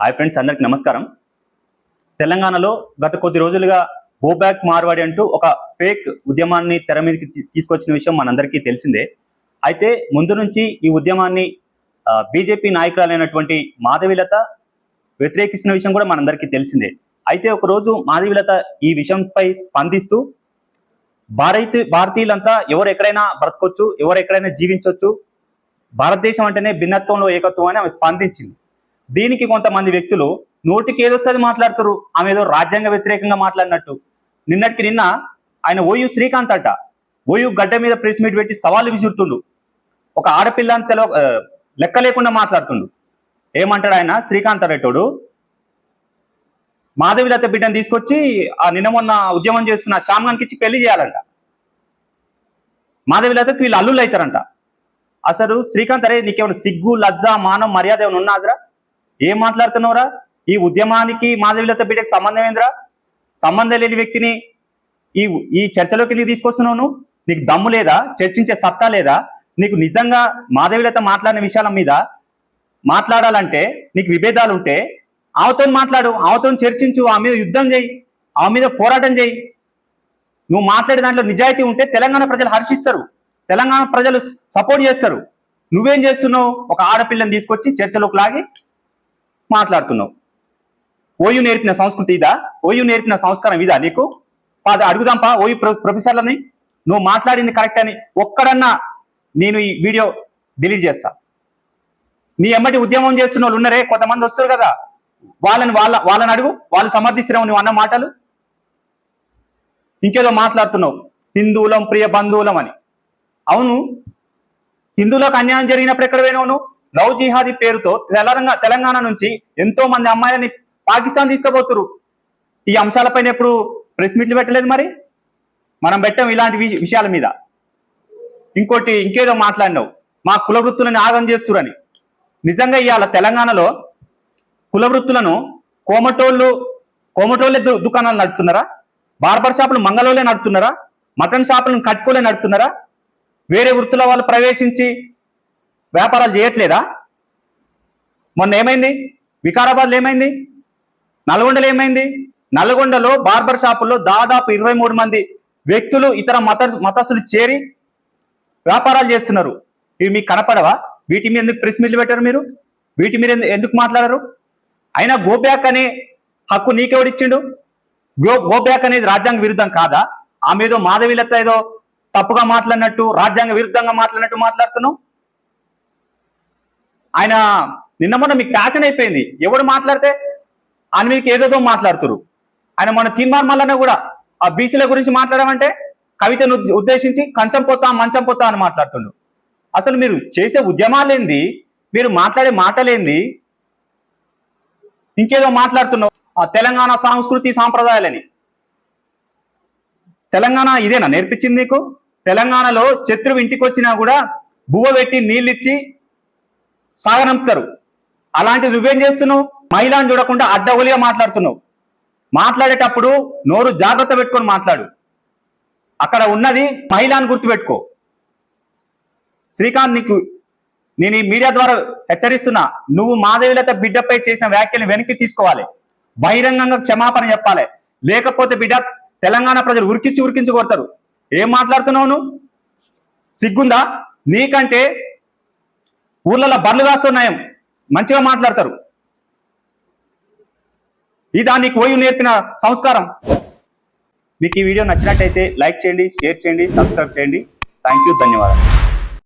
Hi friends అందరికి నమస్కారం. తెలంగాణలో గత కొద్ది రోజులుగా గో బ్యాక్ మార్వాడి అంటూ ఒక ఫేక్ ఉద్యమాన్ని తెర మీదకి తీసుకొచ్చిన విషయం మనందరికీ తెలిసిందే. అయితే ముందు నుంచి ఈ ఉద్యమాన్ని బీజేపీ నాయకురాలైనటువంటి మాధవిలత వ్యతిరేకిస్తున్న విషయం కూడా మనందరికీ తెలిసిందే. అయితే ఒకరోజు మాధవిలత ఈ విషయంపై స్పందిస్తూ భారతీ భారతీయులంతా ఎవరు ఎక్కడైనా బ్రతకొచ్చు ఎవరు ఎక్కడైనా జీవించవచ్చు భారతదేశం అంటేనే భిన్నత్వంలో ఏకత్వం అని ఆమె స్పందించింది. దీనికి కొంతమంది వ్యక్తులు నోటికి ఏదొస్తుంది మాట్లాడుతారు. ఆమె ఏదో రాజ్యాంగ వ్యతిరేకంగా మాట్లాడినట్టు. నిన్నటికి నిన్న ఆయన ఓయు శ్రీకాంత్ అట. ఓయు గడ్డ మీద ప్రెస్ మీట్ పెట్టి సవాలు విసురుతుండు. ఒక ఆడపిల్ల అని తెలవ లెక్క లేకుండా మాట్లాడుతుండు. ఏమంటాడు ఆయన? శ్రీకాంత్ అనేటోడు. మాధవిలత బిడ్డను తీసుకొచ్చి ఆ నిన్న మొన్న ఉద్యమం చేస్తున్న శ్యామ్గాన్కి ఇచ్చి పెళ్ళి చేయాలంట. మాధవిలతకు వీళ్ళు అల్లుళ్ళు అవుతారంట అసలు శ్రీకాంత్ అరే నీకేమైనా సిగ్గు లజ్జ మానం మర్యాద ఏమైనా ఉన్నాదిరా ఏం మాట్లాడుతున్నావురా? ఈ ఉద్యమానికి మాధవిలత బిడ్డకి సంబంధం ఏందిరా? సంబంధం లేని వ్యక్తిని ఈ ఈ చర్చలోకి నీకు తీసుకొస్తున్నావు నువ్వు? నీకు దమ్ము లేదా? చర్చించే సత్తా లేదా? నీకు నిజంగా మాధవీలత మాట్లాడిన విషయాల మీద మాట్లాడాలంటే నీకు విభేదాలు ఉంటే ఆమెతో మాట్లాడు ఆమెతో చర్చించు ఆమె మీద యుద్ధం చేయి ఆమె మీద పోరాటం చేయి. నువ్వు మాట్లాడే దాంట్లో నిజాయితీ ఉంటే తెలంగాణ ప్రజలు హర్షిస్తారు తెలంగాణ ప్రజలు సపోర్ట్ చేస్తారు. నువ్వేం చేస్తున్నావు? ఒక ఆడపిల్లని తీసుకొచ్చి చర్చలోకి లాగి మాట్లాడుతున్నావు. ఓయు నేర్పిన సంస్కృతి ఇదా? ఓయు నేర్పిన సంస్కారం ఇదా నీకు? పాద అడుగుదాంపా ఓయు ప్రొఫెసర్లని. నువ్వు మాట్లాడింది కరెక్ట్ అని ఒక్కడన్నా నేను ఈ వీడియో డిలీట్ చేస్తా. నీ ఎమ్మటి ఉద్యమం చేస్తున్న వాళ్ళు ఉన్నారే కొంతమంది వస్తారు కదా. వాళ్ళని వాళ్ళ వాళ్ళని అడుగు వాళ్ళు సమర్థిస్తున్నావు నువ్వు అన్న మాటలు. ఇంకేదో మాట్లాడుతున్నావు. హిందువులం ప్రియ బంధువులం అని. అవును. హిందువులకు అన్యాయం జరిగినప్పుడు ఎక్కడ పోయినావు నువ్వు? లవ్ జిహాదీ పేరుతో తెలంగాణ తెలంగాణ నుంచి ఎంతో మంది అమ్మాయిలని పాకిస్తాన్ తీసుకుపోతురు ఈ అంశాలపైన ఎప్పుడు ప్రెస్ మీట్లు పెట్టలేదు మరి? మనం పెట్టాం ఇలాంటి విషయాల మీద. ఇంకోటి ఇంకేదో మాట్లాడినావు. మా కుల వృత్తులని ఆగం చేస్తురని. నిజంగా ఇవాళ తెలంగాణలో కుల వృత్తులను కోమటోళ్ళు కోమటోళ్ళే దు- దుకాణాలు నడుపుతున్నారా? బార్బర్ షాపులు మంగళోళ్ళే నడుపుతున్నారా? మటన్ షాపులను కట్టుకోలే నడుపుతున్నారా? వేరే వృత్తుల వాళ్ళు ప్రవేశించి వ్యాపారాలు చేయట్లేదా? మొన్న ఏమైంది? వికారాబాద్లో ఏమైంది? నల్గొండలో ఏమైంది? నల్గొండలో బార్బర్ షాపుల్లో దాదాపు ఇరవై మూడు మంది వ్యక్తులు ఇతర మత మతస్థులు చేరి వ్యాపారాలు చేస్తున్నారు. ఇవి మీకు కనపడవా? వీటి మీద ఎందుకు ప్రెస్ మీట్లు పెట్టారు మీరు? వీటి మీద ఎందుకు మాట్లాడరు? అయినా గోబ్యాక్ అనే హక్కు నీకెవడిచ్చిండు గో గోబ్యాక్ అనేది రాజ్యాంగ విరుద్ధం కాదా? ఆమె ఏదో మాధవిలత ఏదో తప్పుగా మాట్లాడినట్టు రాజ్యాంగ విరుద్ధంగా మాట్లాడినట్టు మాట్లాడుతున్నావు? ఆయన నిన్న మొన్న మీకు ప్యాషన్ అయిపోయింది. ఎవడు మాట్లాడితే? ఆయన మీకు ఏదేదో మాట్లాడుతురు. ఆయన మన తీర్మాన్ మల్లన్న కూడా ఆ బీసీల గురించి మాట్లాడమంటే కవితను ఉద్దేశించి కంచం పోతా మంచం పోతా అని మాట్లాడుతుండు. అసలు మీరు చేసే ఉద్యమాలేంది? మీరు మాట్లాడే మాటలేంది? ఇంకేదో మాట్లాడుతున్నావు. ఆ తెలంగాణ సంస్కృతి సాంప్రదాయాలని. తెలంగాణ ఇదేనా నేర్పించింది నీకు? తెలంగాణలో శత్రువు ఇంటికి వచ్చినా కూడా బువ్వ పెట్టి నీళ్ళిచ్చి సాగనంపుతారు. అలాంటి నువ్వేం చేస్తున్నావు? మహిళను చూడకుండా అడ్డగోలిగా మాట్లాడుతున్నావు. మాట్లాడేటప్పుడు నోరు జాగ్రత్త పెట్టుకొని మాట్లాడు. అక్కడ ఉన్నది మహిళను గుర్తుపెట్టుకో. శ్రీకాంత్ నీకు నేను ఈ మీడియా ద్వారా హెచ్చరిస్తున్నా నువ్వు మాధవిలత బిడ్డపై చేసిన వ్యాఖ్యలు వెనక్కి తీసుకోవాలి. బహిరంగంగా క్షమాపణ చెప్పాలి. లేకపోతే బిడ్డ తెలంగాణ ప్రజలు ఉరికించి ఉరికించి కొడతారు. ఏం మాట్లాడుతున్నావు నువ్వు? సిగ్గుందా? నీకంటే ఊర్లలో బర్లు కాస్తున్నాయం. మంచిగా మాట్లాడతారు. ఇదా నీకు ఓయు నేర్పిన సంస్కారం. మీకు ఈ వీడియో నచ్చినట్టయితే లైక్ చేయండి షేర్ చేయండి సబ్స్క్రైబ్ చేయండి. థ్యాంక్ యూ ధన్యవాదాలు.